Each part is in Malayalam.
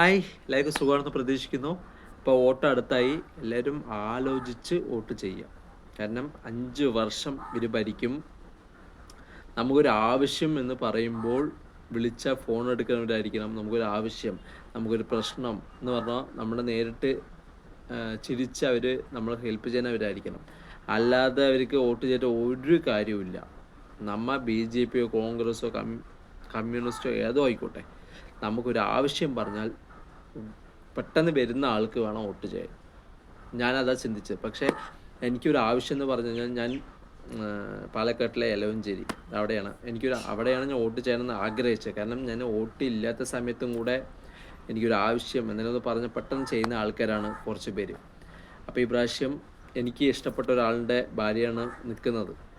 ഹായ് എല്ലാവർക്കും സുഖമാണെന്ന് പ്രതീക്ഷിക്കുന്നു. ഇപ്പോൾ വോട്ട് അടുത്തായി. എല്ലാവരും ആലോചിച്ച് വോട്ട് ചെയ്യാം കാരണം അഞ്ച് വർഷം ഇവർ ഭരിക്കും. നമുക്കൊരു ആവശ്യം എന്ന് പറയുമ്പോൾ വിളിച്ച ഫോൺ എടുക്കുന്നവരായിരിക്കണം. നമുക്കൊരു ആവശ്യം നമുക്കൊരു പ്രശ്നം എന്ന് പറഞ്ഞാൽ നമ്മളെ നേരിട്ട് ചിരിച്ച് അവർ നമ്മളെ ഹെൽപ്പ് ചെയ്യുന്നവരായിരിക്കണം. അല്ലാതെ അവർക്ക് വോട്ട് ചെയ്തിട്ട് ഒരു കാര്യവുമില്ല. നമ്മ ബി ജെ പിയോ കോൺഗ്രസോ കം കമ്മ്യൂണിസ്റ്റോ ഏതോ ആയിക്കോട്ടെ. നമുക്കൊരു ആവശ്യം പറഞ്ഞാൽ പെട്ടെന്ന് വരുന്ന ആൾക്ക് വേണം വോട്ട് ചെയ്യാൻ. ഞാനതാ ചിന്തിച്ചത്. പക്ഷേ എനിക്കൊരു ആവശ്യം എന്ന് പറഞ്ഞു കഴിഞ്ഞാൽ ഞാൻ പാലക്കാട്ടിലെ എലവഞ്ചേരി അവിടെയാണ്. എനിക്കൊരു അവിടെയാണ് ഞാൻ വോട്ട് ചെയ്യണമെന്ന് ആഗ്രഹിച്ചത്. കാരണം ഞാൻ വോട്ട് ഇല്ലാത്ത സമയത്തും കൂടെ എനിക്കൊരു ആവശ്യം എന്തെങ്കിലും പറഞ്ഞ് പെട്ടെന്ന് ചെയ്യുന്ന ആൾക്കാരാണ് കുറച്ച് പേര്. അപ്പോൾ ഈ പ്രാവശ്യം എനിക്ക് ഇഷ്ടപ്പെട്ട ഒരാളുടെ ഭാര്യയാണ് നിൽക്കുന്നത്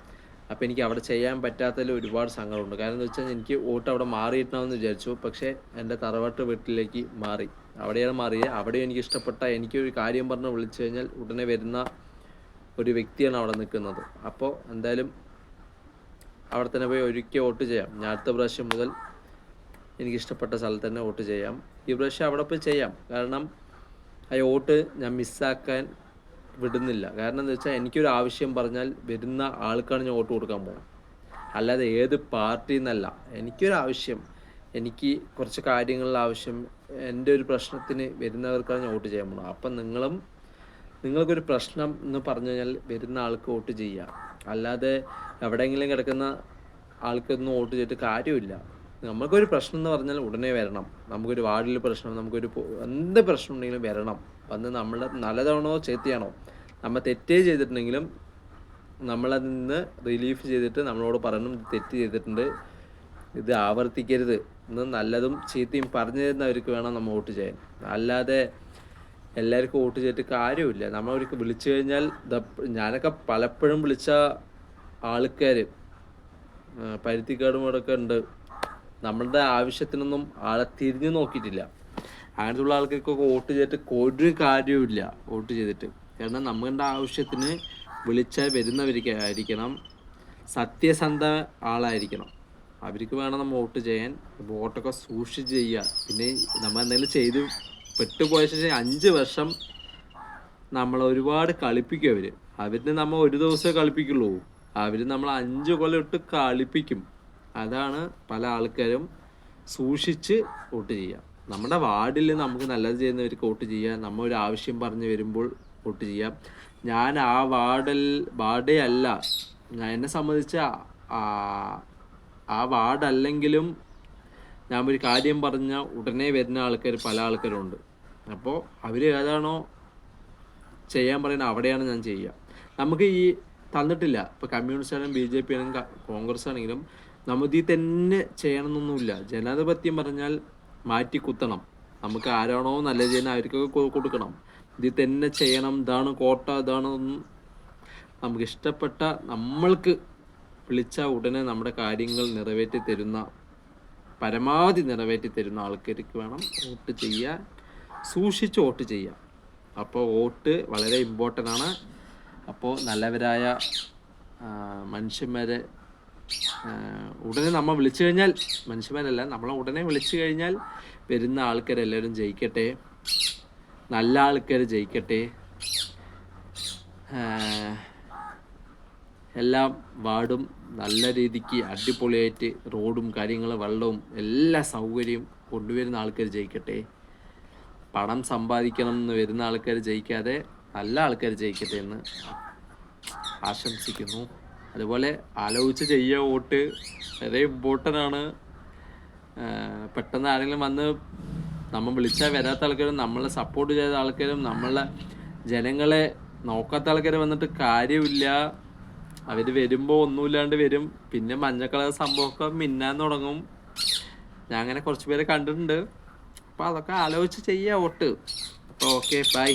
അപ്പോൾ എനിക്ക് അവിടെ ചെയ്യാൻ പറ്റാത്തതിൽ ഒരുപാട് സങ്കടമുണ്ട്. കാരണം എന്ന് വെച്ചാൽ എനിക്ക് വോട്ട് അവിടെ മാറിയിട്ടാണെന്ന് വിചാരിച്ചു. പക്ഷേ എന്റെ തറവാട്ട് വീട്ടിലേക്ക് മാറി. അവിടെയാണ് മാറിയത് അവിടെ എനിക്ക് ഇഷ്ടപ്പെട്ട എനിക്കൊരു കാര്യം പറഞ്ഞ് വിളിച്ചു കഴിഞ്ഞാൽ ഉടനെ വരുന്ന ഒരു വ്യക്തിയാണ് അവിടെ നിൽക്കുന്നത്. അപ്പോൾ എന്തായാലും അവിടെ തന്നെ പോയി ഒരിക്കൽ വോട്ട് ചെയ്യാം. ഞാൻ അടുത്ത പ്രാവശ്യം മുതൽ എനിക്ക് ഇഷ്ടപ്പെട്ട സ്ഥലത്ത് തന്നെ വോട്ട് ചെയ്യാം. ഈ പ്രാവശ്യം അവിടെ പോയി ചെയ്യാം. കാരണം ആ വോട്ട് ഞാൻ മിസ്സാക്കാൻ വിടുന്നില്ല. കാരണം എന്താ വെച്ചാൽ എനിക്കൊരു ആവശ്യം പറഞ്ഞാൽ വരുന്ന ആൾക്കാണ് ഞാൻ വോട്ട് കൊടുക്കാൻ പോകുന്നത് അല്ലാതെ ഏത് പാർട്ടി എന്നല്ല എനിക്കൊരു ആവശ്യം. എനിക്ക് കുറച്ച് കാര്യങ്ങളിൽ ആവശ്യം. എന്റെ ഒരു പ്രശ്നത്തിന് വരുന്നവർക്കാണ് ഞാൻ വോട്ട് ചെയ്യാൻ പോകുന്നത് അപ്പം നിങ്ങളും നിങ്ങൾക്കൊരു പ്രശ്നം എന്ന് പറഞ്ഞു കഴിഞ്ഞാൽ വരുന്ന ആൾക്ക് വോട്ട് ചെയ്യുക അല്ലാതെ എവിടെയെങ്കിലും കിടക്കുന്ന ആൾക്കൊന്നും വോട്ട് ചെയ്തിട്ട് കാര്യമില്ല. നമുക്കൊരു പ്രശ്നം എന്ന് പറഞ്ഞാൽ ഉടനെ വരണം. നമുക്കൊരു വാർഡിൽ പ്രശ്നം നമുക്കൊരു എന്ത് പ്രശ്നം ഉണ്ടെങ്കിലും വരണം. വന്ന് നമ്മൾ നല്ലതാണോ ചേത്തിയാണോ നമ്മൾ തെറ്റേ ചെയ്തിട്ടുണ്ടെങ്കിലും നമ്മളതിൽ നിന്ന് റിലീഫ് ചെയ്തിട്ട് നമ്മളോട് പറഞ്ഞു തെറ്റ് ചെയ്തിട്ടുണ്ട് ഇത് ആവർത്തിക്കരുത് എന്ന് നല്ലതും ചീത്തയും പറഞ്ഞു തരുന്നവർക്ക് വേണം നമ്മൾ വോട്ട് ചെയ്യാൻ. അല്ലാതെ എല്ലാവർക്കും വോട്ട് ചെയ്തിട്ട് കാര്യമില്ല നമ്മൾ ഒരിക്കൽ വിളിച്ചു കഴിഞ്ഞാൽ ഞാനൊക്കെ പലപ്പോഴും വിളിച്ച ആൾക്കാർ പരുത്തിക്കാടും ഇവിടെയൊക്കെ ഉണ്ട്. നമ്മളുടെ ആവശ്യത്തിനൊന്നും ആളെ തിരിഞ്ഞു നോക്കിയിട്ടില്ല. അങ്ങനത്തുള്ള ആൾക്കാർക്കൊക്കെ വോട്ട് ചെയ്തിട്ട് ഒരു കാര്യവുമില്ല വോട്ട് ചെയ്തിട്ട്. കാരണം നമ്മളുടെ ആവശ്യത്തിന് വിളിച്ചാൽ വരുന്നവർക്ക് ആയിരിക്കണം സത്യസന്ധ ആളായിരിക്കണം. അവർക്ക് വേണം നമ്മൾ വോട്ട് ചെയ്യാൻ. വോട്ടൊക്കെ സൂക്ഷിച്ച് ചെയ്യുക. പിന്നെ നമ്മൾ എന്തെങ്കിലും ചെയ്ത് പെട്ടുപോയ ശേഷം അഞ്ച് വർഷം നമ്മൾ ഒരുപാട് കളിപ്പിക്കും അവർ അവരിന് നമ്മൾ ഒരു ദിവസമേ കളിപ്പിക്കുള്ളൂ. അവർ നമ്മൾ അഞ്ച് കൊല്ലം ഇട്ട് കളിപ്പിക്കും. അതാണ് പല ആൾക്കാരും സൂക്ഷിച്ച് വോട്ട് ചെയ്യുക. നമ്മുടെ വാർഡിൽ നമുക്ക് നല്ലത് ചെയ്യുന്നവർക്ക് വോട്ട് ചെയ്യാം. നമ്മൾ ഒരു ആവശ്യം പറഞ്ഞ് വരുമ്പോൾ വോട്ട് ചെയ്യാം. ഞാൻ ആ വാർഡിൽ വാർഡേ അല്ല. ഞാൻ എന്നെ സംബന്ധിച്ച് ആ- വാർഡ് വാർഡല്ലെങ്കിലും ഞാൻ ഒരു കാര്യം പറഞ്ഞ ഉടനെ വരുന്ന ആൾക്കാർ പല ആൾക്കാരുണ്ട്. അപ്പോൾ അവർ ഏതാണോ ചെയ്യാൻ പറയുന്നത് അവിടെയാണ് ഞാൻ ചെയ്യുക. നമുക്ക് ഈ തന്നിട്ടില്ല. ഇപ്പോൾ കമ്മ്യൂണിസ്റ്റ് ആണെങ്കിലും ബി ജെ പി ആണെങ്കിലും കോൺഗ്രസ് ആണെങ്കിലും നമുക്ക് ഈ തന്നെ ചെയ്യണമെന്നൊന്നുമില്ല. ജനാധിപത്യം പറഞ്ഞാൽ മാറ്റി കുത്തണം നമുക്ക് ആരാണോ നല്ല ചെയ്യുന്ന അവർക്കൊക്കെ കൊടുക്കണം. ഇത് തന്നെ ചെയ്യണം. ഇതാണ് കോട്ട. ഇതാണ് നമുക്ക് ഇഷ്ടപ്പെട്ട നമ്മൾക്ക് വിളിച്ച ഉടനെ നമ്മുടെ കാര്യങ്ങൾ നിറവേറ്റി തരുന്ന പരമാവധി നിറവേറ്റി തരുന്ന ആൾക്കാർക്ക് വേണം വോട്ട് ചെയ്യാൻ. സൂക്ഷിച്ച് വോട്ട് ചെയ്യാം. അപ്പോൾ വോട്ട് വളരെ ഇമ്പോർട്ടന്റ് ആണ്. അപ്പോൾ നല്ലവരായ മനുഷ്യന്മാരെ ഉടനെ നമ്മൾ വിളിച്ചു കഴിഞ്ഞാൽ മനുഷ്യന്മാരല്ല നമ്മളെ ഉടനെ വിളിച്ചു കഴിഞ്ഞാൽ വരുന്ന ആൾക്കാരെല്ലാവരും ജയിക്കട്ടെ. നല്ല ആൾക്കാർ ജയിക്കട്ടെ. എല്ലാം വാർഡും നല്ല രീതിക്ക് അടിപൊളിയായിട്ട് റോഡും കാര്യങ്ങളും വെള്ളവും എല്ലാ സൗകര്യവും കൊണ്ടുവരുന്ന ആൾക്കാർ ജയിക്കട്ടെ. പണം സമ്പാദിക്കണം എന്ന് വരുന്ന ആൾക്കാർ ജയിക്കാതെ നല്ല ആൾക്കാർ ജയിക്കട്ടെ എന്ന് ആശംസിക്കുന്നു. അതുപോലെ ആലോചിച്ച് ചെയ്യുക വോട്ട് വളരെ ഇമ്പോർട്ടന്റ് ആണ്. പെട്ടെന്ന് ആരെങ്കിലും വന്ന് നമ്മൾ വിളിച്ചാൽ വരാത്ത ആൾക്കാരും നമ്മളെ സപ്പോർട്ട് ചെയ്ത ആൾക്കാരും നമ്മളെ ജനങ്ങളെ നോക്കാത്ത ആൾക്കാർ വന്നിട്ട് കാര്യമില്ല. അവർ വരുമ്പോൾ ഒന്നുമില്ലാണ്ട് വരും. പിന്നെ മഞ്ഞ കളർ സംഭവമൊക്കെ മിന്നാൻ തുടങ്ങും. ഞാൻ അങ്ങനെ കുറച്ച് പേരെ കണ്ടിട്ടുണ്ട്. അപ്പോൾ അതൊക്കെ ആലോചിച്ച് ചെയ്യുക വോട്ട്. അപ്പോൾ ഓക്കെ ബൈ